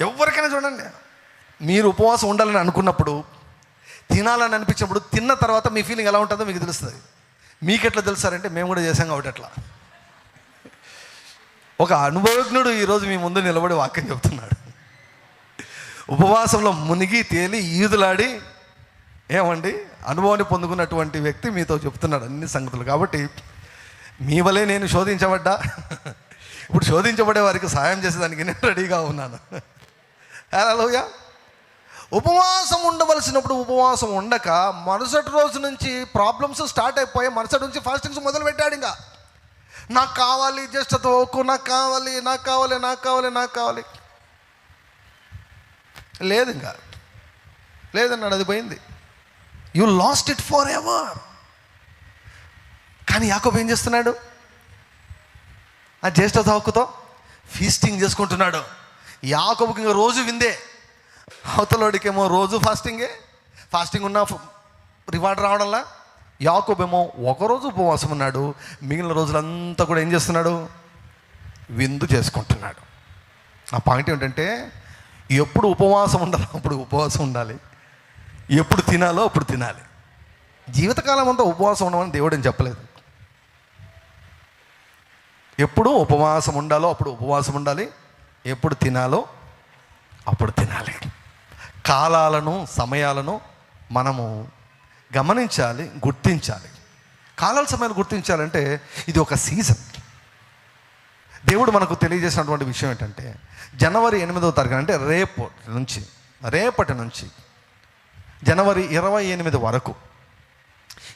ఎవరికైనా చూడండి. మీరు ఉపవాసం ఉండాలని అనుకున్నప్పుడు తినాలని అనిపించినప్పుడు తిన్న తర్వాత మీ ఫీలింగ్ ఎలా ఉంటుందో మీకు తెలుస్తుంది. మీకు ఎట్లా తెలుస్తారంటే మేము కూడా చేసాం కాబట్టి అట్లా. ఒక అనుభవజ్ఞుడు ఈరోజు మీ ముందు నిలబడి వాక్యం చెప్తున్నాడు. ఉపవాసంలో మునిగి తేలి ఈదులాడి ఏమండి? అనుభవాన్ని పొందుకున్నటువంటి వ్యక్తి మీతో చెప్తున్నాడు అన్ని సంగతులు. కాబట్టి మీ వలే నేను శోధించబడ్డా? ఇప్పుడు శోధించబడే వారికి సహాయం చేసేదానికి నేను రెడీగా ఉన్నాను. హలోయ ఉపవాసం ఉండవలసినప్పుడు ఉపవాసం ఉండక మరుసటి రోజు నుంచి ప్రాబ్లమ్స్ స్టార్ట్ అయిపోయి మరుసటి నుంచి ఫాస్టింగ్స్ మొదలు పెట్టాడు ఇంకా నాకు కావాలి జస్ట్ తోకు నాకు కావాలి నాకు కావాలి నాకు కావాలి నాకు కావాలి. లేదు ఇంకా లేదన్నాడు అది పోయింది. You lost it forever కానీ యాకోబు ఏం చేస్తున్నాడు? ఆ జ్యేష్ఠ హక్కుతో ఫీస్టింగ్ చేసుకుంటున్నాడు. యాకబుకి ఇంకా రోజు విందే. అవతలోడికేమో రోజు ఫాస్టింగే. ఫాస్టింగ్ ఉన్న రివార్డ్ రావడంలా. యాకోబేమో ఒకరోజు ఉపవాసం ఉన్నాడు. మిగిలిన రోజులంతా కూడా ఏం చేస్తున్నాడు? విందు చేసుకుంటున్నాడు. ఆ పాయింట్ ఏంటంటే ఎప్పుడు ఉపవాసం ఉండాలో అప్పుడు ఉపవాసం ఉండాలి. ఎప్పుడు తినాలో అప్పుడు తినాలి. జీవితకాలం అంతా ఉపవాసం ఉండమని దేవుడు ఏం చెప్పలేదు. ఎప్పుడు ఉపవాసం ఉండాలో అప్పుడు ఉపవాసం ఉండాలి. ఎప్పుడు తినాలో అప్పుడు తినాలి. కాలాలను సమయాలను మనము గమనించాలి గుర్తించాలి. కాలాల సమయాలు గుర్తించాలంటే ఇది ఒక సీజన్. దేవుడు మనకు తెలియజేసినటువంటి విషయం ఏంటంటే జనవరి ఎనిమిదవ తారీఖు అంటే రేపు నుంచి రేపటి నుంచి జనవరి ఇరవై ఎనిమిది వరకు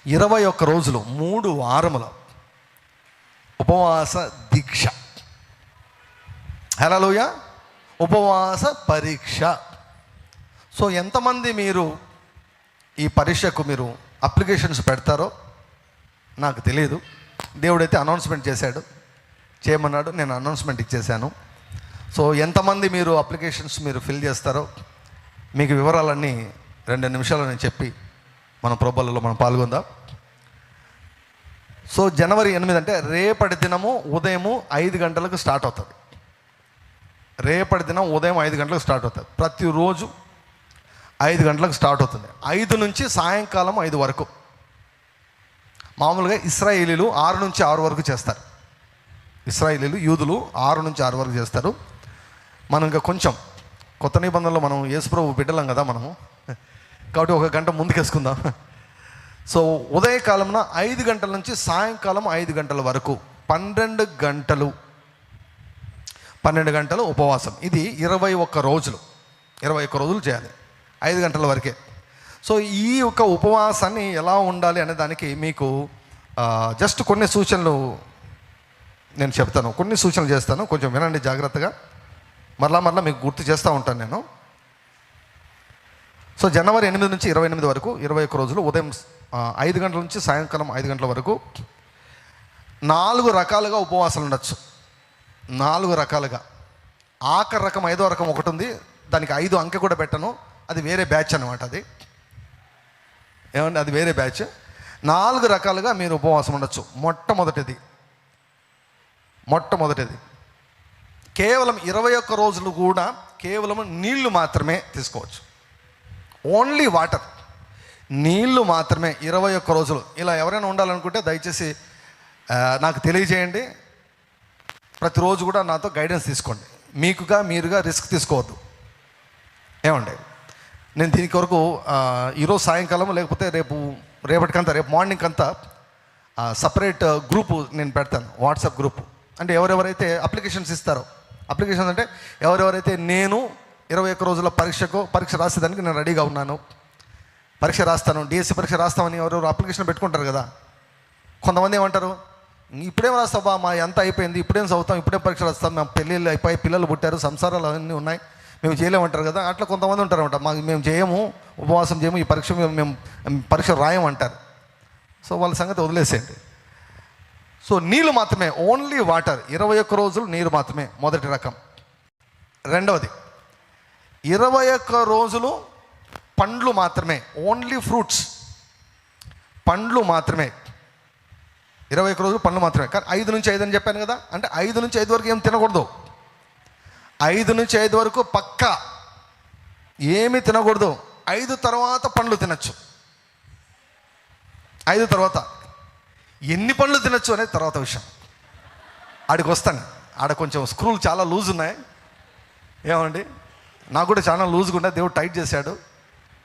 ఇరవై ఒక్క రోజులు మూడు వారముల ఉపవాస దీక్ష. హలోయ ఉపవాస పరీక్ష. సో ఎంతమంది మీరు ఈ పరీక్షకు మీరు అప్లికేషన్స్ పెడతారో నాకు తెలియదు దేవుడైతే అనౌన్స్మెంట్ చేశాడు. చేయమన్నాడు నేను అనౌన్స్మెంట్ ఇచ్చేశాను. సో ఎంతమంది మీరు అప్లికేషన్స్ మీరు ఫిల్ చేస్తారో మీకు వివరాలన్నీ రెండు నిమిషాలు నేను చెప్పి మన ప్రోబల్లో మనం పాల్గొందాం. సో జనవరి ఎనిమిది అంటే రేపటి దినము ఉదయము ఐదు గంటలకు స్టార్ట్ అవుతుంది. రేపటి దినం ఉదయం ఐదు గంటలకు స్టార్ట్ అవుతుంది. ప్రతిరోజు ఐదు గంటలకు స్టార్ట్ అవుతుంది. ఐదు నుంచి సాయంకాలం ఐదు వరకు. మామూలుగా ఇస్రాయేలీలు ఆరు నుంచి ఆరు వరకు చేస్తారు. ఇస్రాయేలీలు యూదులు ఆరు నుంచి ఆరు వరకు చేస్తారు. మనం ఇంకా కొంచెం కొత్త నిబంధనలో మనం యేసుప్రభు బిడ్డలం కదా మనము. కాబట్టి ఒక గంట ముందుకేసుకుందాం. సో ఉదయకాలంన ఐదు గంటల నుంచి సాయంకాలం ఐదు గంటల వరకు. పన్నెండు గంటలు పన్నెండు గంటల ఉపవాసం. ఇది ఇరవై ఒక్క రోజులు. ఇరవై ఒక్క రోజులు చేయాలి. ఐదు గంటల వరకే. సో ఈ యొక్క ఉపవాసాన్ని ఎలా ఉండాలి అనే దానికి మీకు జస్ట్ కొన్ని సూచనలు నేను చెప్తాను. కొన్ని సూచనలు చేస్తాను. కొంచెం వినండి జాగ్రత్తగా. మరలా మరలా మీకు గుర్తు చేస్తూ ఉంటాను నేను. సో జనవరి ఎనిమిది నుంచి ఇరవై ఎనిమిది వరకు ఇరవై ఒక్క రోజులు ఉదయం ఐదు గంటల నుంచి సాయంకాలం ఐదు గంటల వరకు నాలుగు రకాలుగా ఉపవాసాలు ఉండొచ్చు. నాలుగు రకాలుగా. ఆఖరి రకం ఐదో రకం ఒకటి ఉంది దానికి ఐదు అంకె కూడా పెట్టను. అది వేరే బ్యాచ్ అనమాట అది. ఏమండి? అది వేరే బ్యాచ్. నాలుగు రకాలుగా మీరు ఉపవాసం ఉండొచ్చు. మొట్టమొదటిది. మొట్టమొదటిది. కేవలం ఇరవై ఒక్క రోజులు కూడా కేవలం నీళ్ళు మాత్రమే తీసుకోవచ్చు. ఓన్లీ వాటర్ నీళ్ళు మాత్రమే ఇరవై ఒక్క రోజులు. ఇలా ఎవరైనా ఉండాలనుకుంటే దయచేసి నాకు తెలియజేయండి. ప్రతిరోజు కూడా నాతో గైడెన్స్ తీసుకోండి. మీకుగా మీరుగా రిస్క్ తీసుకోవద్దు. ఏమండి? నేను దీని కొరకు ఈరోజు సాయంకాలం లేకపోతే రేపు రేపటికంతా రేపు మార్నింగ్ అంతా సపరేట్ గ్రూపు నేను పెడతాను. వాట్సాప్ గ్రూప్ అంటే ఎవరెవరైతే అప్లికేషన్స్ ఇస్తారో అప్లికేషన్స్ అంటే ఎవరెవరైతే నేను ఇరవై ఒక్క రోజుల పరీక్షకు పరీక్ష రాసేదానికి నేను రెడీగా ఉన్నాను. పరీక్ష రాస్తాను. డిఎస్సి పరీక్ష రాస్తామని ఎవరెవరు అప్లికేషన్ పెట్టుకుంటారు కదా. కొంతమంది ఏమంటారు? ఇప్పుడేం రాస్తావా మా ఎంత అయిపోయింది? ఇప్పుడేం చదువుతాం? ఇప్పుడే పరీక్ష రాస్తాం. మేము పెళ్ళిళ్ళు అయిపోయి పిల్లలు పుట్టారు సంసారాలు అవన్నీ ఉన్నాయి. మేము చేయలేమంటారు కదా? అట్లా కొంతమంది ఉంటారన్నమాట. మాకు మేము చేయము ఉపవాసం చేయము ఈ పరీక్ష మేము మేము పరీక్ష రాయమంటారు. సో వాళ్ళ సంగతి వదిలేసేయండి. సో నీళ్ళు మాత్రమే ఓన్లీ వాటర్ ఇరవై ఒక్క రోజులు నీరు మాత్రమే మొదటి రకం. రెండవది ఇరవై ఒక్క రోజులు పండ్లు మాత్రమే ఓన్లీ ఫ్రూట్స్ పండ్లు మాత్రమే. ఇరవై ఒక రోజులు పండ్లు మాత్రమే. కానీ ఐదు నుంచి ఐదు అని చెప్పాను కదా అంటే ఐదు నుంచి ఐదు వరకు ఏం తినకూడదు. ఐదు నుంచి ఐదు వరకు పక్కా ఏమీ తినకూడదు. ఐదు తర్వాత పండ్లు తినచ్చు. ఐదు తర్వాత. ఎన్ని పండ్లు తినచ్చు అనేది తర్వాత విషయం. ఆడికి వస్తాను. ఆడ కొంచెం స్క్రూలు చాలా లూజ్ ఉన్నాయి. ఏమండి? నాకు కూడా చాలా లూజ్గా ఉన్నాయి. దేవుడు టైట్ చేశాడు.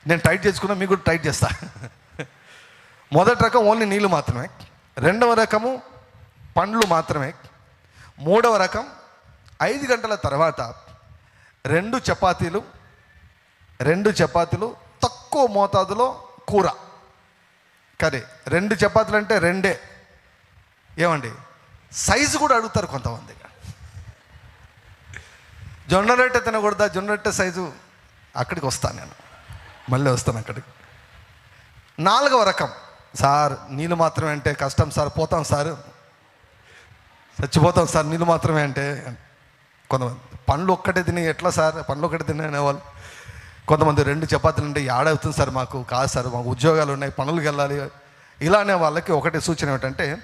నేను టైట్ చేసుకున్నా మీకు కూడా టైట్ చేస్తా. మొదటి రకం ఓన్లీ నీళ్ళు మాత్రమే. రెండవ రకము పండ్లు మాత్రమే. మూడవ రకం ఐదు గంటల తర్వాత రెండు చపాతీలు రెండు చపాతీలు తక్కువ మోతాదులో కూర. కర్రీ రెండు చపాతీలు అంటే రెండే. ఏమండి? సైజు కూడా అడుగుతారు కొంతమంది జొన్న రొట్టె తినకూడదా? జొన్న రొట్టె సైజు అక్కడికి వస్తాను నేను. మళ్ళీ వస్తాను అక్కడికి. నాలుగవ రకం. సార్ నీళ్ళు మాత్రమే అంటే కష్టం సార్ పోతాం సార్. చచ్చిపోతాం సార్ నీళ్ళు మాత్రమే అంటే. కొంతమంది పండ్లు ఒక్కటే తిని ఎట్లా సార్? పండ్లు ఒక్కటే తిని అనేవాళ్ళు. కొంతమంది రెండు చపాతీలు అంటే ఏడవుతుంది సార్ మాకు? కాదు సార్ మాకు ఉద్యోగాలు ఉన్నాయి పనులకు వెళ్ళాలి. ఇలా అనే వాళ్ళకి ఒకటే సూచన ఏమిటంటే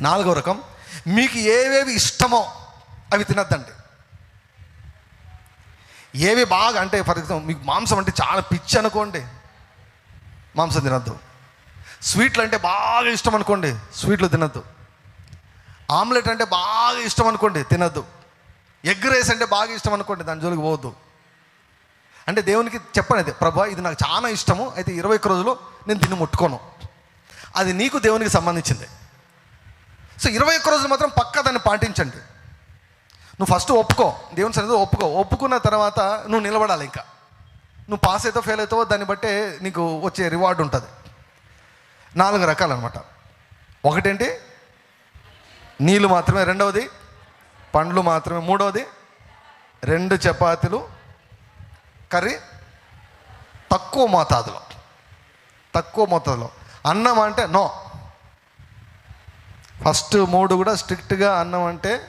నాలుగో రకం మీకు ఏవేవి ఇష్టమో అవి తినద్దండి. ఏవి బాగా అంటే ఫర్ ఎగ్జాంపుల్ మీకు మాంసం అంటే చాలా పిచ్చి అనుకోండి. మాంసం తినద్దు. స్వీట్లు అంటే బాగా ఇష్టం అనుకోండి. స్వీట్లు తినద్దు. ఆమ్లెట్ అంటే బాగా ఇష్టం అనుకోండి తినద్దు. ఎగ్ రైస్ అంటే బాగా ఇష్టం అనుకోండి దాని జోలికి పోవద్దు. అంటే దేవునికి చెప్పనేది ప్రభా ఇది నాకు చాలా ఇష్టము అయితే ఇరవై ఒక్క రోజులు నేను దీన్ని ముట్టుకోను. అది నీకు దేవునికి సంబంధించింది. సో ఇరవై ఒక్క రోజులు మాత్రం పక్కా దాన్ని పాటించండి. నువ్వు ఫస్ట్ ఒప్పుకో దేవుని సరే ఒప్పుకో. ఒప్పుకున్న తర్వాత నువ్వు నిలబడాలి ఇంకా. నువ్వు పాస్ అవుతావు ఫెయిల్ అవుతావో దాన్ని బట్టే నీకు వచ్చే రివార్డు ఉంటుంది. నాలుగు రకాలన్నమాట. ఒకటేంటి? నీళ్ళు మాత్రమే రెండవది పండ్లు మాత్రమే మూడవది రెండు చపాతీలు కర్రీ తక్కువ మోతాదులో. తక్కువ మోతాదులో. అన్నం అంటే నో. ఫస్ట్ మూడు కూడా స్ట్రిక్ట్గా అన్నం అంటే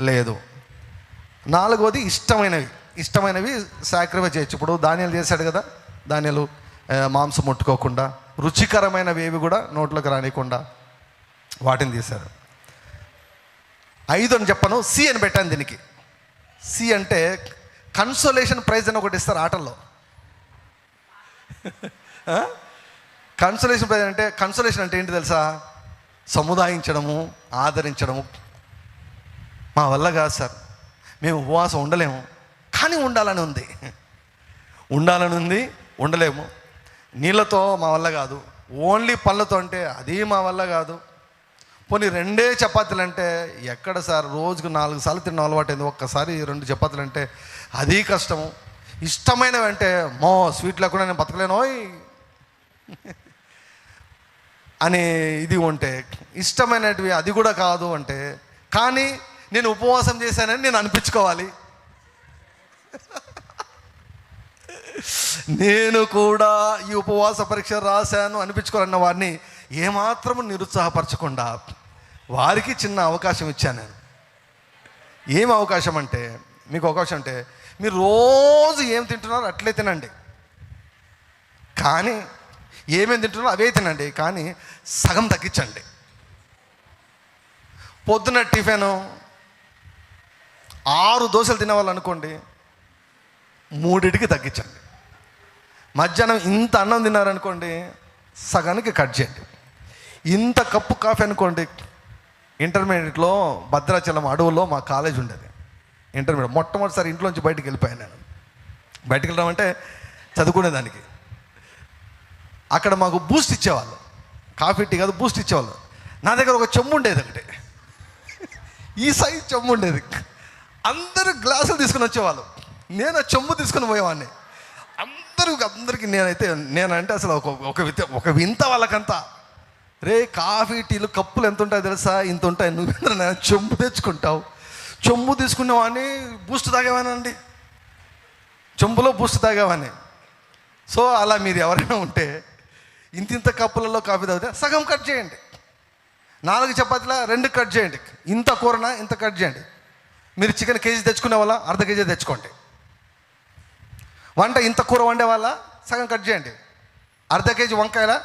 లేదు. నాలుగవది ఇష్టమైనవి. ఇష్టమైనవి సాక్రిఫై చేయొచ్చు. ఇప్పుడు ధాన్యాలు చేశాడు కదా ధాన్యాలు మాంసం ముట్టుకోకుండా రుచికరమైనవి ఏవి కూడా నోట్లోకి రానియకుండా వాటిని తీశారు. ఐదు అని చెప్పను సి అని పెట్టాను దీనికి. సి అంటే కన్సోలేషన్ ప్రైజ్ అని ఒకటి ఇస్తారు ఆటల్లో. కన్సోలేషన్ ప్రైజ్ అంటే కన్సోలేషన్ అంటే ఏంటి తెలుసా? సముదాయించడము ఆదరించడము. మా వల్ల కాదు సార్. మేము ఉపవాసం ఉండలేము. కానీ ఉండాలని ఉంది. ఉండాలని ఉంది ఉండలేము. నీళ్ళతో మా వల్ల కాదు. ఓన్లీ పళ్ళతో అంటే అది మా వల్ల కాదు. పోనీ రెండే చపాతీలు అంటే ఎక్కడ సార్ రోజుకు నాలుగు సార్లు తిన్న అలవాటైంది. ఒక్కసారి రెండు చపాతీలు అంటే అది కష్టము. ఇష్టమైనవి అంటే మో స్వీట్ లేకుండా నేను బతకలేను ఓయ్! అని ఇది ఉంటే ఇష్టమైనటివి అది కూడా కాదు అంటే కానీ నేను ఉపవాసం చేశానని నేను అనిపించుకోవాలి. నేను కూడా ఈ ఉపవాస పరీక్ష రాశాను అనిపించుకోవాలన్న వారిని ఏమాత్రం నిరుత్సాహపరచకుండా వారికి చిన్న అవకాశం ఇచ్చాను నేను. ఏం అవకాశం అంటే మీకు అవకాశం అంటే మీరు రోజు ఏం తింటున్నారో అట్లే తినండి. కానీ ఏమేమి తింటున్నారో అవే తినండి కానీ సగం తగ్గించండి. పొద్దున టిఫిను ఆరు దోశలు తినేవాళ్ళు అనుకోండి మూడిటికి తగ్గించండి. మధ్యాహ్నం ఇంత అన్నం తిన్నారనుకోండి సగానికి కట్ చేయండి. ఇంత కప్పు కాఫీ అనుకోండి ఇంటర్మీడియట్లో భద్రాచలం అడవుల్లో మా కాలేజ్ ఉండేది. ఇంటర్మీడియట్ మొట్టమొదటిసారి ఇంట్లోంచి బయటకు వెళ్ళిపోయాను నేను. బయటికి వెళ్ళడం అంటే చదువుకునేదానికి. అక్కడ మాకు బూస్ట్ ఇచ్చేవాళ్ళు. కాఫీ టీ కాదు బూస్ట్ ఇచ్చేవాళ్ళు. నా దగ్గర ఒక చెమ్ము ఉండేది ఒకటి. ఈ సైజ్ చెమ్ము ఉండేది. అందరూ గ్లాసులు తీసుకుని వచ్చేవాళ్ళు. నేను ఆ చెమ్ము తీసుకుని పోయేవాడిని. అందరూ అందరికీ నేనైతే నేనంటే అసలు ఒక ఒక వింత ఒక వింత వాళ్ళకంతా. రే కాఫీ టీలు కప్పులు ఎంత ఉంటాయో తెలుసా? ఇంత ఉంటాయి. నువ్వు నేను చెంబు తెచ్చుకుంటావు? చెంబు తీసుకునేవాడిని బూస్ట్ తాగేవానండి. చెంబులో బూస్ట్ తాగేవాని సో అలా మీరు ఎవరైనా ఉంటే ఇంత ఇంత కప్పులలో కాఫీ తాగితే సగం కట్ చేయండి. నాలుగు చపాతీల రెండు కట్ చేయండి. ఇంత కూరన ఇంత కట్ చేయండి. మీరు చికెన్ కేజీ తెచ్చుకునే వాళ్ళ అర్ధ కేజీ తెచ్చుకోండి. వంట ఇంత కూర వండే వాళ్ళ? సగం కట్ చేయండి. అర్ధ కేజీ వంకాయల?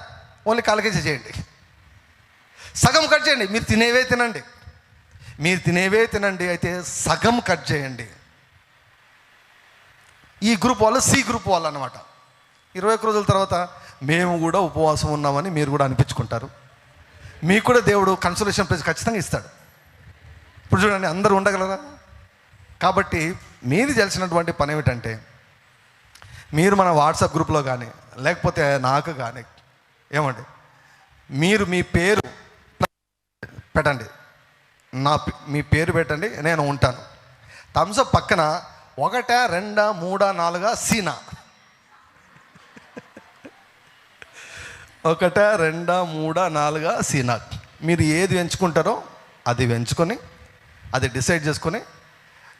ఓన్లీ కాల్ కేజీ చేయండి. సగం కట్ చేయండి. మీరు తినేవే తినండి. మీరు తినేవే తినండి. అయితే సగం కట్ చేయండి. ఈ గ్రూప్ వాళ్ళు సి గ్రూప్ వాళ్ళు అనమాట ఇరవై ఒక్క రోజుల తర్వాత మేము కూడా ఉపవాసం ఉన్నామని మీరు కూడా అనిపించుకుంటారు. మీకు కూడా దేవుడు కన్సలేషన్ ప్రైజ్ ఖచ్చితంగా ఇస్తాడు. ఇప్పుడు చూడండి అందరూ ఉండగలరా? కాబట్టి మీది తెలిసినటువంటి పని ఏమిటంటే మీరు మన వాట్సాప్ గ్రూప్లో కానీ లేకపోతే నాకు కానీ ఏమండి? మీరు మీ పేరు పెట్టండి. నా మీ పేరు పెట్టండి నేను ఉంటాను. థమ్స్అప్ పక్కన ఒకట రెండా మూడా నాలుగా సీనా. ఒకట రెండా మూడా నాలుగా సీనా. మీరు ఏది ఎంచుకుంటారో అది ఎంచుకొని అది డిసైడ్ చేసుకొని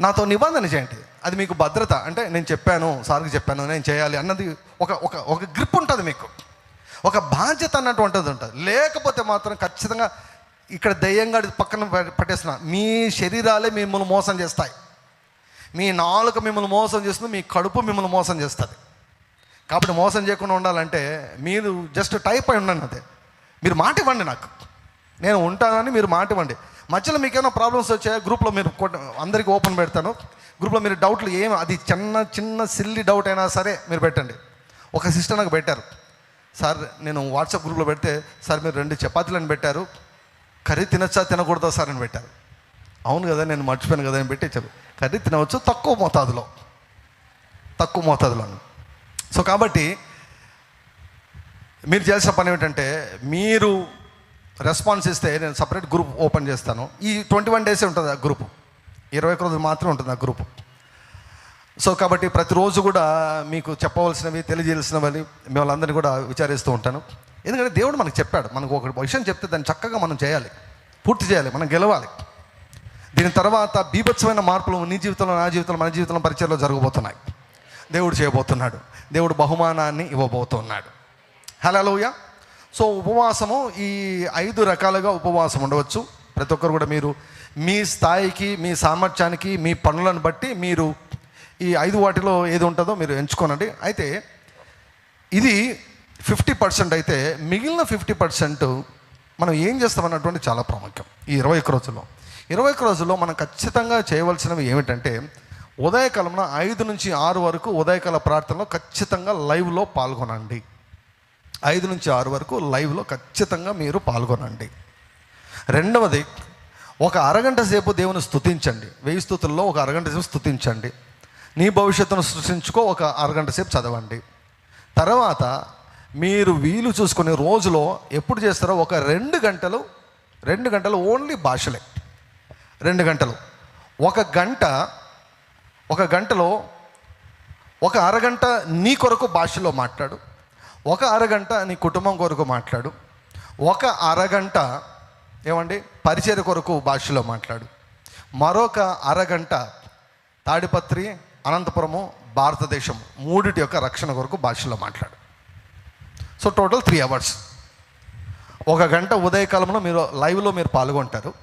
నాతో నిబంధన చేయండి. అది మీకు భద్రత. అంటే నేను చెప్పాను సార్కి చెప్పాను నేను చేయాలి అన్నది ఒక ఒక ఒక గ్రిప్ ఉంటుంది మీకు. ఒక బాధ్యత అన్నటువంటిది ఉంటుంది. లేకపోతే మాత్రం ఖచ్చితంగా ఇక్కడ దయ్యంగా పక్కన పె- మీ శరీరాలే మిమ్మల్ని మోసం చేస్తాయి. మీ నాలుక మిమ్మల్ని మోసం చేస్తుంది మీ కడుపు మిమ్మల్ని మోసం చేస్తుంది. కాబట్టి మోసం చేయకుండా ఉండాలంటే మీరు జస్ట్ టైప్ అయి ఉండండి అదే మీరు మాట ఇవ్వండి నాకు. నేను ఉంటానని మీరు మాట ఇవ్వండి. మధ్యలో మీకు ఏమైనా ప్రాబ్లమ్స్ వచ్చాయో గ్రూప్లో మీరు అందరికీ ఓపెన్ పెడతాను. గ్రూప్లో మీరు డౌట్లు ఏం అది చిన్న చిన్న సిల్లి డౌట్ అయినా సరే మీరు పెట్టండి. ఒక సిస్టర్ నాకు పెట్టారు. సార్ నేను వాట్సాప్ గ్రూప్లో పెడితే సార్ మీరు రెండు చపాతీలను పెట్టారు. కర్రీ తినచ్చా తినకూడదా సార్ అని పెట్టారు. అవును కదా నేను మర్చిపోయాను కదా అని పెట్టి కర్రీ తినవచ్చు తక్కువ మోతాదులో. తక్కువ మోతాదులో సో కాబట్టి మీరు చేసిన పని ఏమిటంటే మీరు రెస్పాన్స్ ఇస్తే నేను సపరేట్ గ్రూప్ ఓపెన్ చేస్తాను. ఈ ట్వంటీ వన్ డేసే ఉంటుంది ఆ గ్రూప్. ఇరవై ఒక రోజులు మాత్రమే ఉంటుంది ఆ గ్రూప్. సో కాబట్టి ప్రతిరోజు కూడా మీకు చెప్పవలసినవి తెలియజేయాల్సినవి మిమ్మల్ని అందరినీ కూడా విచారిస్తూ ఉంటాను. ఎందుకంటే దేవుడు మనకు చెప్పాడు మనకు ఒక విషయం చెప్తే దాన్ని చక్కగా మనం చేయాలి పూర్తి చేయాలి మనం గెలవాలి. దీని తర్వాత బీభత్సమైన మార్పులు నీ జీవితంలో నా జీవితంలో మన జీవితంలో పరిచయంలో జరగబోతున్నాయి. దేవుడు చేయబోతున్నాడు దేవుడు బహుమానాన్ని ఇవ్వబోతున్నాడు. హలోయ సో ఉపవాసము ఈ ఐదు రకాలుగా ఉపవాసం ఉండవచ్చు. ప్రతి ఒక్కరు కూడా మీరు మీ స్థాయికి మీ సామర్థ్యానికి మీ పనులను బట్టి మీరు ఈ ఐదు వాటిలో ఏది ఉంటుందో మీరు ఎంచుకోనండి. అయితే ఇది ఫిఫ్టీ పర్సెంట్ అయితే మిగిలిన ఫిఫ్టీ పర్సెంట్ మనం ఏం చేస్తామన్నటువంటి చాలా ప్రాముఖ్యం ఈ ఇరవై ఒక్క రోజుల్లో. ఇరవై ఒక్క రోజుల్లో మనం ఖచ్చితంగా చేయవలసినవి ఏమిటంటే ఉదయకాలంలో ఐదు నుంచి ఆరు వరకు ఉదయకాల ప్రార్థనలో ఖచ్చితంగా లైవ్లో పాల్గొనండి. ఐదు నుంచి ఆరు వరకు లైవ్లో ఖచ్చితంగా మీరు పాల్గొనండి. రెండవది ఒక అరగంట సేపు దేవుని స్థుతించండి వెయ్యి స్థుతుల్లో ఒక అరగంట సేపు స్థుతించండి నీ భవిష్యత్తును సృష్టించుకో ఒక అరగంట సేపు చదవండి. తర్వాత మీరు వీలు చూసుకునే రోజులో ఎప్పుడు చేస్తారో ఒక రెండు గంటలు రెండు గంటలు ఓన్లీ భాషలే. రెండు గంటలు. ఒక గంట ఒక గంటలో ఒక అరగంట నీ కొరకు భాషలో మాట్లాడు. ఒక అరగంట నీ కుటుంబం కొరకు మాట్లాడు. ఒక అరగంట ఏమండి? పరిచయ కొరకు భాషలో మాట్లాడు. మరొక అరగంట తాడిపత్రి అనంతపురము భారతదేశం మూడిటి యొక్క రక్షణ కొరకు భాషలో మాట్లాడు. So total three hours. ఒక గంట ఉదయకాలంలో మీరు లైవ్లో మీరు పాల్గొంటారు.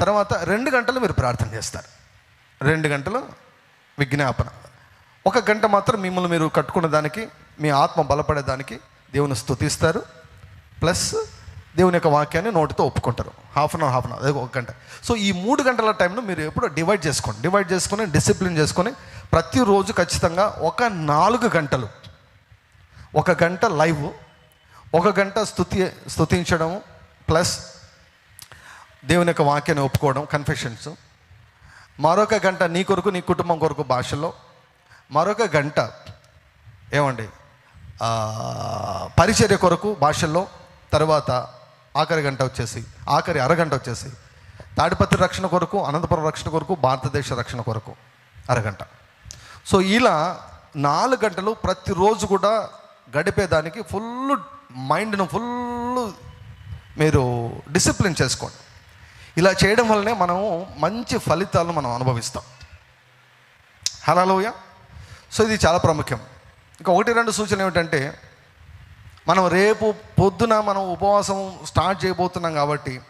తర్వాత రెండు గంటలు మీరు ప్రార్థన చేస్తారు. రెండు గంటలు విజ్ఞాపన. ఒక గంట మాత్రం మిమ్మల్ని మీరు కట్టుకున్న దానికి మీ ఆత్మ బలపడేదానికి దేవుని స్థుతిస్తారు. ప్లస్ దేవుని యొక్క వాక్యాన్ని నోటితో ఒప్పుకుంటారు. Half an hour half an hour అదే ఒక గంట. సో ఈ మూడు గంటల టైంను మీరు ఎప్పుడు డివైడ్ చేసుకోండి. డివైడ్ చేసుకొని డిసిప్లిన్ చేసుకొని ప్రతిరోజు ఖచ్చితంగా ఒక నాలుగు గంటలు. ఒక గంట లైవ్ ఒక గంట స్థుతి స్థుతించడం ప్లస్ దేవుని యొక్క వాక్యాన్ని ఒప్పుకోవడం కన్ఫెషన్స్ మరొక గంట నీ కొరకు నీ కుటుంబం కొరకు భాషలో. మరొక గంట ఏమండి? పరిచర్య కొరకు భాషల్లో. తర్వాత ఆఖరి గంట వచ్చేసి ఆఖరి అరగంట వచ్చేసి తాడిపత్రి రక్షణ కొరకు అనంతపురం రక్షణ కొరకు భారతదేశ రక్షణ కొరకు అరగంట. సో ఇలా నాలుగు గంటలు ప్రతిరోజు కూడా గడిపేదానికి ఫుల్ మైండ్ను ఫుల్ మీరు డిసిప్లిన్ చేసుకోండి. ఇలా చేయడం వల్లనే మనము మంచి ఫలితాలను మనం అనుభవిస్తాం. హలోయ సో ఇది చాలా ప్రాముఖ్యం. ఇంకా ఒకటి రెండు సూచనలు ఏమిటంటే మనం రేపు పొద్దున మనం ఉపవాసం స్టార్ట్ చేయబోతున్నాం కాబట్టి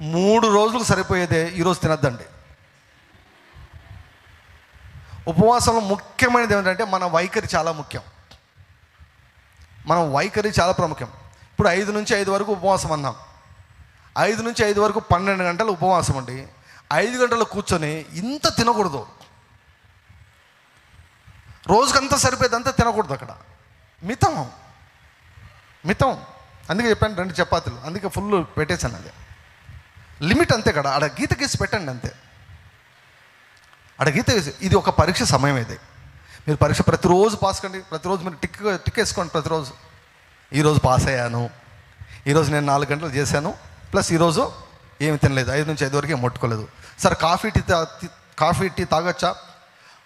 మూడు రోజులు సరిపోయేదే ఈరోజు తినద్దండి. ఉపవాసంలో ముఖ్యమైనది ఏంటంటే మన వైఖరి చాలా ముఖ్యం. మన వైఖరి చాలా ప్రాముఖ్యం. ఇప్పుడు ఐదు నుంచి ఐదు వరకు ఉపవాసం అన్నాం. ఐదు నుంచి ఐదు వరకు పన్నెండు గంటలు ఉపవాసం అండి. ఐదు గంటలు కూర్చొని ఇంత తినకూడదు. రోజుకంతా సరిపోయేది అంతా తినకూడదు అక్కడ. మితం మితం. అందుకే చెప్పాను రెండు చపాతీలు. అందుకే ఫుల్ పెట్టేశాను అది. లిమిట్ అంతే కదా. ఆడ గీత గీసి పెట్టండి అంతే. ఆడ గీత గీసి ఇది ఒక పరీక్ష సమయం ఇది. మీరు పరీక్ష ప్రతిరోజు పాస్ కండి. ప్రతిరోజు మీరు టిక్ టిక్ వేసుకోండి ప్రతిరోజు. ఈరోజు పాస్ అయ్యాను. ఈరోజు నేను నాలుగు గంటలు చేశాను. ప్లస్ ఈరోజు ఏమి తినలేదు. ఐదు నుంచి ఐదు వరకు ముట్టుకోలేదు. సార్ కాఫీ టీ తా- కాఫీ టీ తాగొచ్చా?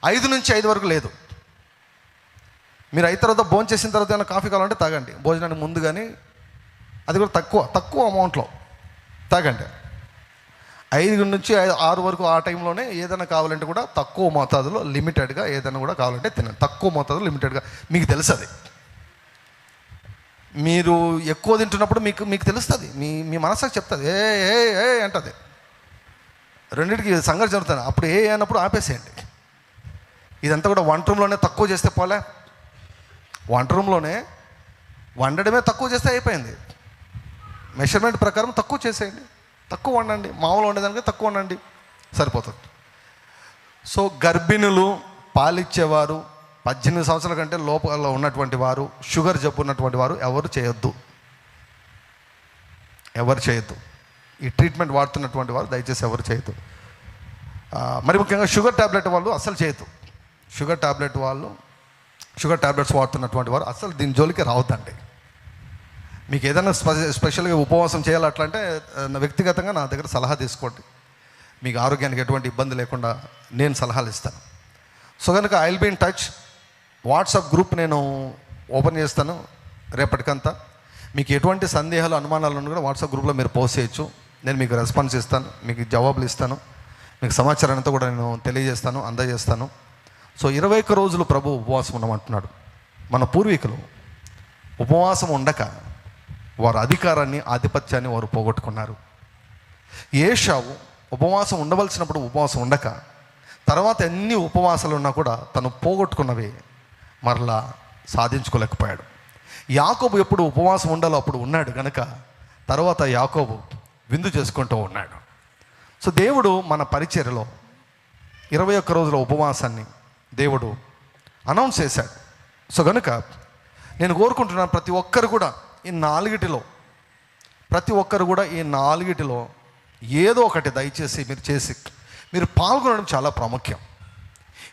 ఐదు నుంచి ఐదు వరకు లేదు. మీరు అయిన తర్వాత భోజనం చేసిన తర్వాత ఏమైనా కాఫీ కావాలంటే తాగండి. భోజనానికి ముందు కానీ అది కూడా తక్కువ తక్కువ అమౌంట్లో తాగండి. ఐదు నుంచి ఐదు ఆరు వరకు ఆ టైంలోనే ఏదైనా కావాలంటే కూడా తక్కువ మోతాదులో లిమిటెడ్గా ఏదైనా కూడా కావాలంటే తినండి. తక్కువ మోతాదులో లిమిటెడ్గా. మీకు తెలుసు అది మీరు ఎక్కువ తింటున్నప్పుడు మీకు మీకు తెలుస్తుంది. మీ మీ మనసుకు చెప్తుంది. ఏ ఏ ఏ అంటది. రెండింటికి సంఘర్షణ జరుగుతుంది. అప్పుడు ఏ అయినప్పుడు ఆపేసేయండి. ఇదంతా కూడా వంట రూమ్లోనే తక్కువ చేస్తే పోలే. వంట రూమ్లోనే వండడమే తక్కువ చేస్తే అయిపోయింది. మెషర్మెంట్ ప్రకారం తక్కువ చేసేయండి. తక్కువ వండండి. మామూలు వండేదానికి తక్కువ వండండి. సరిపోతుంది. సో గర్భిణులు పాలిచ్చేవారు పద్దెనిమిది సంవత్సరాల కంటే లోపల ఉన్నటువంటి వారు షుగర్ జబ్బు ఉన్నటువంటి వారు ఎవరు చేయొద్దు. ఎవరు చేయొద్దు. ఈ ట్రీట్మెంట్ వాడుతున్నటువంటి వారు దయచేసి ఎవరు చేయొద్దు. మరి ముఖ్యంగా షుగర్ ట్యాబ్లెట్ వాళ్ళు అస్సలు చేయొద్దు. షుగర్ ట్యాబ్లెట్ వాళ్ళు షుగర్ ట్యాబ్లెట్స్ వాడుతున్నటువంటి వారు అసలు దీని జోలికి రావద్దండి. మీకు ఏదైనా స్పె- స్పెషల్గా ఉపవాసం చేయాలంటే అంటే వ్యక్తిగతంగా నా దగ్గర సలహా తీసుకోండి. మీకు ఆరోగ్యానికి ఎటువంటి ఇబ్బంది లేకుండా నేను సలహాలు ఇస్తాను. సో కనుక I will be in touch WhatsApp group నేను ఓపెన్ చేస్తాను రేపటికంతా. మీకు ఎటువంటి సందేహాలు అనుమానాలు ఉన్నా కూడా వాట్సాప్ గ్రూప్లో మీరు పోస్ట్ చేయొచ్చు. నేను మీకు రెస్పాన్స్ ఇస్తాను మీకు జవాబులు ఇస్తాను. మీకు సమాచారాన్ని అంతా కూడా నేను తెలియజేస్తాను అందజేస్తాను. సో ఇరవై ఒక్క రోజులు ప్రభు ఉపవాసం ఉండమంటున్నాడు. మన పూర్వీకులు ఉపవాసం ఉండక వారు అధికారాన్ని ఆధిపత్యాన్ని వారు పోగొట్టుకున్నారు. ఏషావు ఉపవాసం ఉండవలసినప్పుడు ఉపవాసం ఉండక తర్వాత ఎన్ని ఉపవాసాలు ఉన్నా కూడా తను పోగొట్టుకున్నవి మరలా సాధించుకోలేకపోయాడు. యాకోబు ఎప్పుడు ఉపవాసం ఉండాలో అప్పుడు ఉన్నాడు కనుక తర్వాత యాకోబు విందు చేసుకుంటూ ఉన్నాడు. సో దేవుడు మన పరిచర్యలో ఇరవై ఒక్క రోజుల ఉపవాసాన్ని దేవుడు అనౌన్స్ చేశాడు. సో కనుక నేను కోరుకుంటున్నాను ప్రతి ఒక్కరు కూడా ఈ నాలుగిటిలో ప్రతి ఒక్కరు కూడా ఈ నాలుగిటిలో ఏదో ఒకటి దయచేసి మీరు చేసి మీరు పాల్గొనడం చాలా ప్రాముఖ్యం.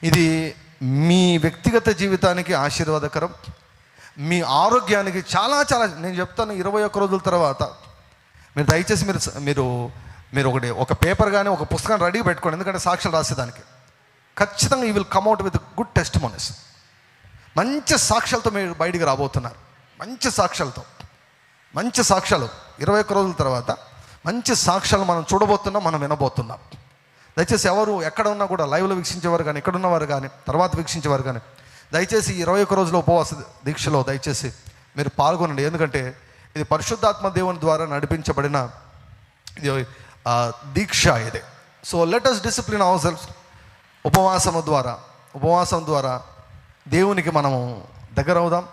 ఇది మీ వ్యక్తిగత జీవితానికి ఆశీర్వాదకరం. మీ ఆరోగ్యానికి చాలా చాలా నేను చెప్తాను ఇరవై ఒక్క రోజుల తర్వాత మీరు దయచేసి మీరు మీరు మీరు ఒకటి ఒక పేపర్ కానీ ఒక పుస్తకం రెడీ పెట్టుకోండి. ఎందుకంటే సాక్షులు రాసేదానికి. ఖచ్చితంగా ఈ will come out with good testimonies మంచి సాక్ష్యాలతో మీరు బయటికి రాబోతున్నారు. మంచి సాక్ష్యాలతో. మంచి సాక్ష్యాలు. ఇరవై ఒక్క రోజుల తర్వాత మంచి సాక్ష్యాలు మనం చూడబోతున్నాం మనం వినబోతున్నాం. దయచేసి ఎవరు ఎక్కడ ఉన్నా కూడా లైవ్లో వీక్షించేవారు కానీ ఎక్కడ ఉన్నవారు కానీ తర్వాత వీక్షించేవారు కానీ దయచేసి ఇరవై ఒక్క రోజుల ఉపవాస దీక్షలో దయచేసి మీరు పాల్గొనండి. ఎందుకంటే ఇది పరిశుద్ధాత్మ దేవుని ద్వారా నడిపించబడిన ఇది దీక్ష ఇది. So let us discipline our self ఉపవాసము ద్వారా ఉపవాసం ద్వారా దేవునికి మనము దగ్గర అవుదాం.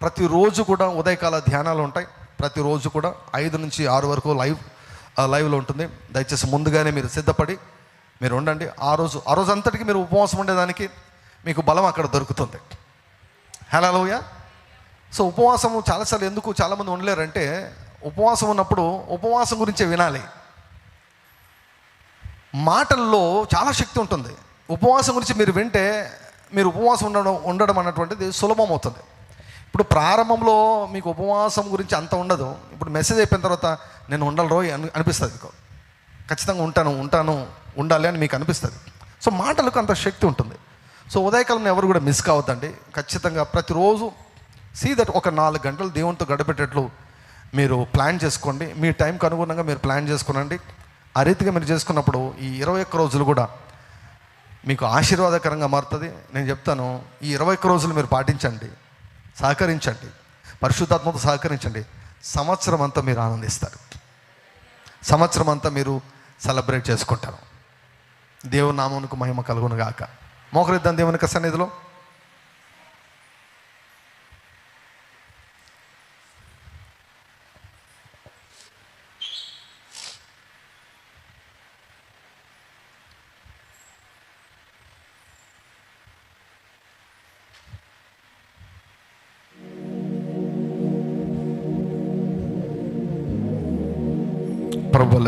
ప్రతిరోజు కూడా ఉదయకాల ధ్యానాలు ఉంటాయి. ప్రతిరోజు కూడా ఐదు నుంచి ఆరు వరకు లైవ్ లైవ్లో ఉంటుంది. దయచేసి ముందుగానే మీరు సిద్ధపడి మీరు ఉండండి. ఆ రోజు ఆ రోజు అంతటికి మీరు ఉపవాసం ఉండేదానికి మీకు బలం అక్కడ దొరుకుతుంది. హలోయ సో ఉపవాసము చాలాసార్లు ఎందుకు చాలామంది ఉండలేరంటే ఉపవాసం ఉన్నప్పుడు ఉపవాసం గురించే వినాలి. మాటల్లో చాలా శక్తి ఉంటుంది. ఉపవాసం గురించి మీరు వింటే మీరు ఉపవాసం ఉండడం ఉండడం అన్నటువంటిది సులభం అవుతుంది. ఇప్పుడు ప్రారంభంలో మీకు ఉపవాసం గురించి అంత ఉండదు. ఇప్పుడు మెసేజ్ అయిపోయిన తర్వాత నేను ఉండాలి అని అనిపిస్తుంది ఖచ్చితంగా ఉంటాను ఉంటాను ఉండాలి అని మీకు అనిపిస్తుంది. సో మాటలకు అంత శక్తి ఉంటుంది. సో ఉదయకాలం ఎవరు కూడా మిస్ కావద్దండి. ఖచ్చితంగా ప్రతిరోజు సీ దట్ ఒక నాలుగు గంటలు దేవునితో గడిపేటట్లు మీరు ప్లాన్ చేసుకోండి. మీ టైంకి అనుగుణంగా మీరు ప్లాన్ చేసుకునండి. ఆ రీతిగా మీరు చేసుకున్నప్పుడు ఈ ఇరవై ఒక్క రోజులు కూడా మీకు ఆశీర్వాదకరంగా మారుతుంది. నేను చెప్తాను ఈ ఇరవై ఒక్క రోజులు మీరు పాటించండి సహకరించండి పరిశుద్ధాత్మతో సహకరించండి. సంవత్సరం అంతా మీరు ఆనందిస్తారు. సంవత్సరం అంతా మీరు సెలబ్రేట్ చేసుకుంటారు. దేవుని మహిమ కలుగును గాక మోకరిద్దాం దేవునికి సన్నిధిలో.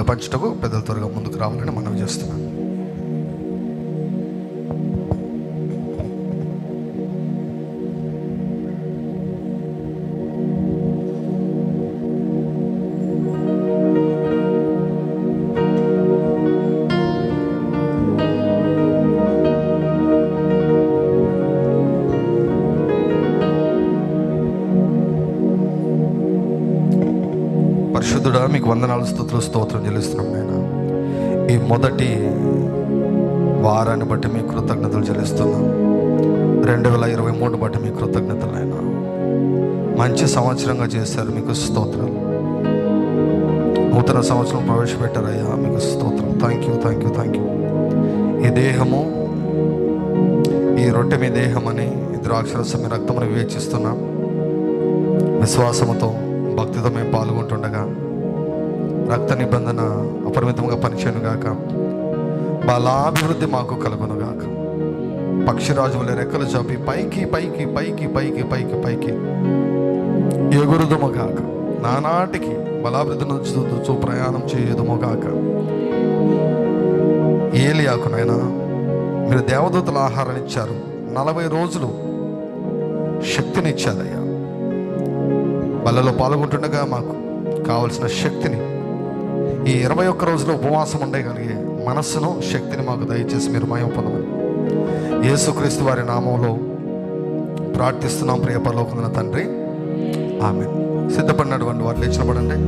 ప్రభు పెద్దలు త్వరగా ముందుకు రావాలని మనం చేస్తున్నాం మీకు వందనాలు స్థుతులు స్తోత్రం చెల్లిస్తున్నాం నేను ఈ మొదటి వారాన్ని బట్టి మీ కృతజ్ఞతలు చెల్లిస్తున్నాం. రెండు వేల ఇరవై మూడు బట్టి మీ కృతజ్ఞతలు ఆయన మంచి సంవత్సరంగా చేశారు మీకు స్తోత్రం. నూతన సంవత్సరం ప్రవేశపెట్టారయ్యా మీకు స్తోత్రం. Thank you thank you thank you ఈ దేహము ఈ రొట్టె మీ దేహమని ఈ ద్రాక్షరసం మీ రక్తమని వివేచిస్తున్నాం. విశ్వాసముతో భక్తితో మేము పాల్గొంటుండగా రక్త నిబంధన అపరిమితంగా పనిచేయను గాక. బలాభివృద్ధి మాకు కలుగును గాక. పక్షిరాజు రెక్కలు చాపి పైకి పైకి పైకి పైకి పైకి పైకి ఎగురుదుము గాక. నానాటికి బలాభివృద్ధి నుంచి ప్రయాణం చేయదుము గాక. ఏలియాకు మీరు దేవదూతల ఆహారాన్ని ఇచ్చారు. నలభై రోజులు శక్తిని ఇచ్చారయ్యా బలలో పాల్గొంటుండగా మాకు కావలసిన శక్తిని ఈ ఇరవై ఒక్క రోజులు ఉపవాసం ఉండగలిగే మనస్సును శక్తిని మాకు దయచేసి మీరు మయం పొందమని యేసుక్రీస్తు వారి నామంలో ప్రార్థిస్తున్నాం ప్రియ తండ్రి. ఆమె సిద్ధపడినటువంటి వారు లేచినపడండి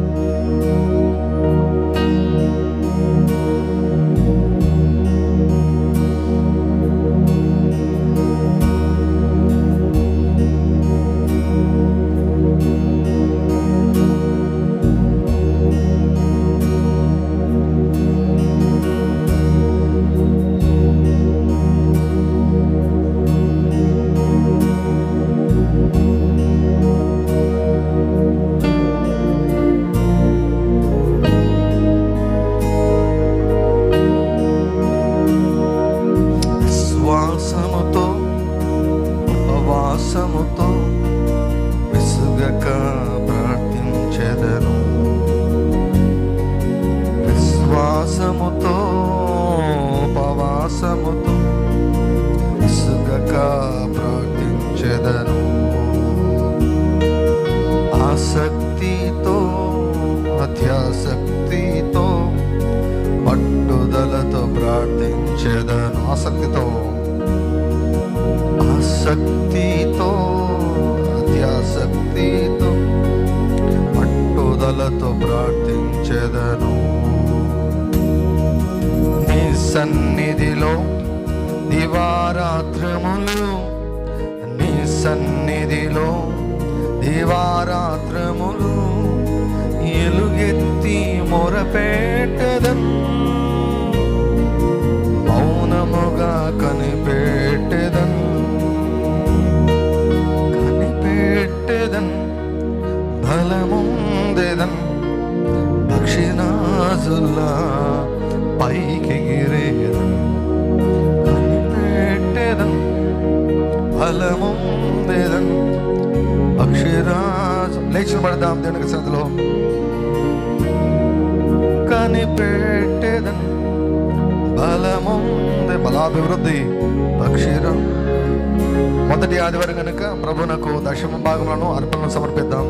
సన్నిధిలో దివారాత్రములు నీ సన్నిధిలో దివారాత్రములు ఎలుగెత్తి మొరపెట్టదం మౌనముగా కనిపెట్టెదన్. కనిపెట్టెదన్. బలముందెదన్. దక్షిణాజుల్లా పైకి గిరే బలముందెదన్ పక్షిరాజు లేచి పడదాం దేవునికి సందులో కనిపెట్టెదన్ బలముంది బలాభివృద్ధి పక్షిరం మొదటి ఆదివారం కనుక ప్రభునకు దశమ భాగంలోనూ అర్పణలు సమర్పిద్దాం.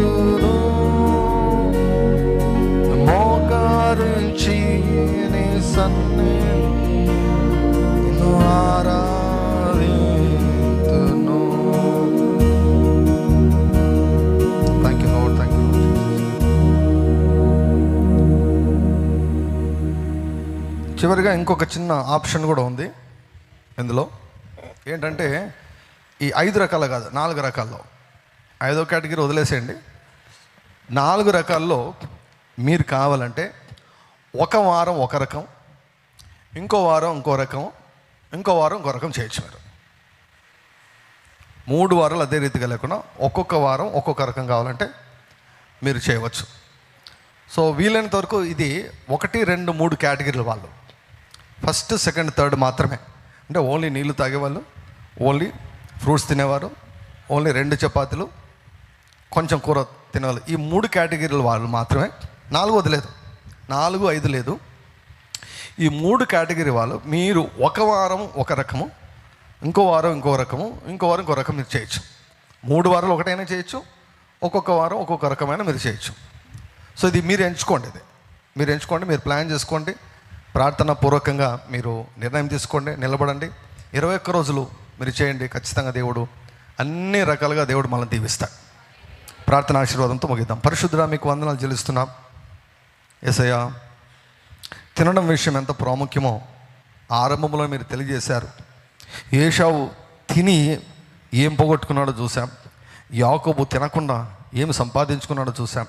ఆరాధింతును మోకరించి నీ సన్నిధి నిన్ను thank you lord thank you చివరిగా ఇంకొక చిన్న ఆప్షన్ కూడా ఉంది ఇందులో. ఏంటంటే ఈ ఐదు రకాలు కాదు నాలుగు రకాల్లో. ఐదో కేటగిరీ వదిలేసేయండి. నాలుగు రకాల్లో మీరు కావాలంటే ఒక వారం ఒక రకం ఇంకో వారం ఇంకో రకం ఇంకో వారం ఇంకో రకం చేయొచ్చు మీరు. మూడు వారాలు అదే రీతిగా లేకుండా ఒక్కొక్క వారం ఒక్కొక్క రకం కావాలంటే మీరు చేయవచ్చు. సో వీలైనంత వరకు ఇది ఒకటి రెండు మూడు కేటగిరీల వాళ్ళు. ఫస్ట్ సెకండ్ థర్డ్ మాత్రమే. అంటే ఓన్లీ నీళ్ళు తాగేవాళ్ళు ఓన్లీ ఫ్రూట్స్ తినేవారు ఓన్లీ రెండు చపాతీలు కొంచెం కూర తినేవాళ్ళు ఈ మూడు కేటగిరీల వాళ్ళు మాత్రమే నాలుగోది లేదు నాలుగు ఐదు లేదు. ఈ మూడు కేటగిరీ వాళ్ళు మీరు ఒక వారం ఒక రకము ఇంకో వారం ఇంకో రకము ఇంకో వారం ఇంకో రకం మీరు చేయొచ్చు. మూడు వారాలు ఒకటైనా చేయొచ్చు ఒక్కొక్క వారం ఒక్కొక్క రకమైన మీరు చేయొచ్చు. సో ఇది మీరు ఎంచుకోండి ఇది. మీరు ఎంచుకోండి మీరు ప్లాన్ చేసుకోండి. ప్రార్థన పూర్వకంగా మీరు నిర్ణయం తీసుకోండి నిలబడండి. ఇరవై ఒక్క రోజులు మీరు చేయండి. ఖచ్చితంగా దేవుడు అన్ని రకాలుగా దేవుడు మనల్ని దీవిస్తాడు. ప్రార్థన ఆశీర్వాదంతో ముగిద్దాం. పరిశుద్ధ మీకు వందనాలు చెల్లిస్తున్నాం. ఎసయ్యా తినడం విషయం ఎంత ప్రాముఖ్యమో ఆరంభంలో మీరు తెలియజేశారు. ఏషావు తిని ఏం పోగొట్టుకున్నాడో చూసాం యాకోబు తినకుండా ఏం సంపాదించుకున్నాడో చూసాం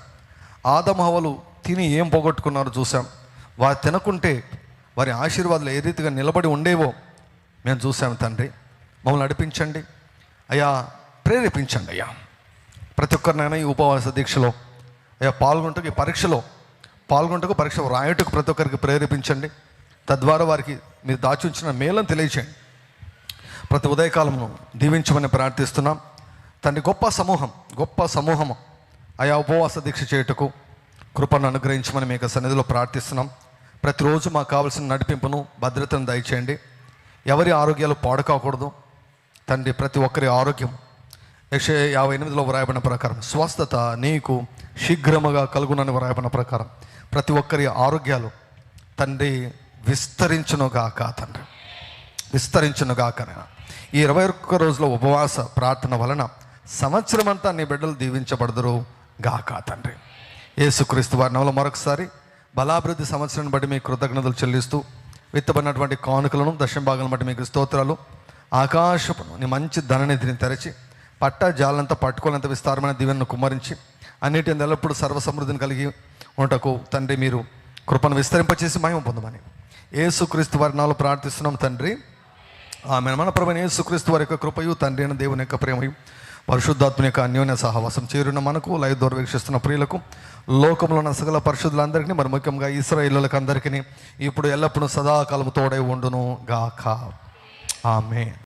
ఆదమహవలు తిని ఏం పోగొట్టుకున్నారో చూసాం వారు తినకుంటే వారి ఆశీర్వాదాలు ఏ రీతిగా నిలబడి ఉండేవో మేము చూసాము తండ్రి. మమ్మల్ని నడిపించండి. అయ్యా ప్రేరేపించండి అయ్యా. ప్రతి ఒక్కరినైనా ఈ ఉపవాస దీక్షలో అయ్యా పాల్గొంటకు ఈ పరీక్షలో పాల్గొంటకు పరీక్ష రాయటకు ప్రతి ఒక్కరికి ప్రేరేపించండి. తద్వారా వారికి మీరు దాచి ఉంచిన మేలను తెలియచేయండి. ప్రతి ఉదయకాలమును దీవించమని ప్రార్థిస్తున్నాం. తండ్రి గొప్ప సమూహం గొప్ప సమూహము ఆయా ఉపవాస దీక్ష చేయుటకు కృపను అనుగ్రహించమని మీకు సన్నిధిలో ప్రార్థిస్తున్నాం. ప్రతిరోజు మాకు కావలసిన నడిపింపును భద్రతను దయచేయండి. ఎవరి ఆరోగ్యాలు పాడుకోకూడదు తండ్రి ప్రతి ఒక్కరి ఆరోగ్యం యక్ష యాభై ఎనిమిదిలో వ్రాయబడిన ప్రకారం స్వస్థత నీకు శీఘ్రముగా కలుగునని వ్రాయబడిన ప్రకారం ప్రతి ఒక్కరి ఆరోగ్యాలు తండ్రి విస్తరించునుగాక తండ్రి. విస్తరించునుగాక ఈ ఇరవై ఒక్క రోజుల ఉపవాస ప్రార్థన వలన సంవత్సరం అంతా నీ బిడ్డలు దీవించబడదురు గాక తండ్రి. యేసుక్రీస్తు వారి నవల మరొకసారి బలాభివృద్ధి సంవత్సరాన్ని బట్టి మీ కృతజ్ఞతలు చెల్లిస్తూ విత్తబడినటువంటి కానుకలను దశం భాగాలను బట్టి మీకు స్తోత్రాలు. ఆకాశపును నీ మంచి ధననిధిని తెరచి పట్ట జాలంతా పట్టుకోలేంత విస్తారమైన దీవెనను కుమ్మరించి అన్నిటి ఎల్లప్పుడూ సర్వసమృద్ధిని కలిగి ఉండటకు తండ్రి మీరు కృపను విస్తరింపచేసి మహిమ పొందమని. ఏసుక్రీస్తు వారి నాలో ప్రార్థిస్తున్నాం తండ్రి. ఆమె మన ప్రభు ఏసుక్రీస్తు వారి యొక్క కృపయు తండ్రి అయిన దేవుని యొక్క ప్రేమయు పరిశుద్ధాత్మ యొక్క అన్యోన్య సహవాసం చేరిన మనకు లైవ్ ద్వారా వీక్షిస్తున్న ప్రియులకు లోకంలో ఉన్న సకల పరిశుద్ధులందరికీ మరి ముఖ్యంగా ఇస్రాయిలకు అందరికీ ఇప్పుడు ఎల్లప్పుడూ సదాకాలం తోడై ఉండును గాక. ఆమె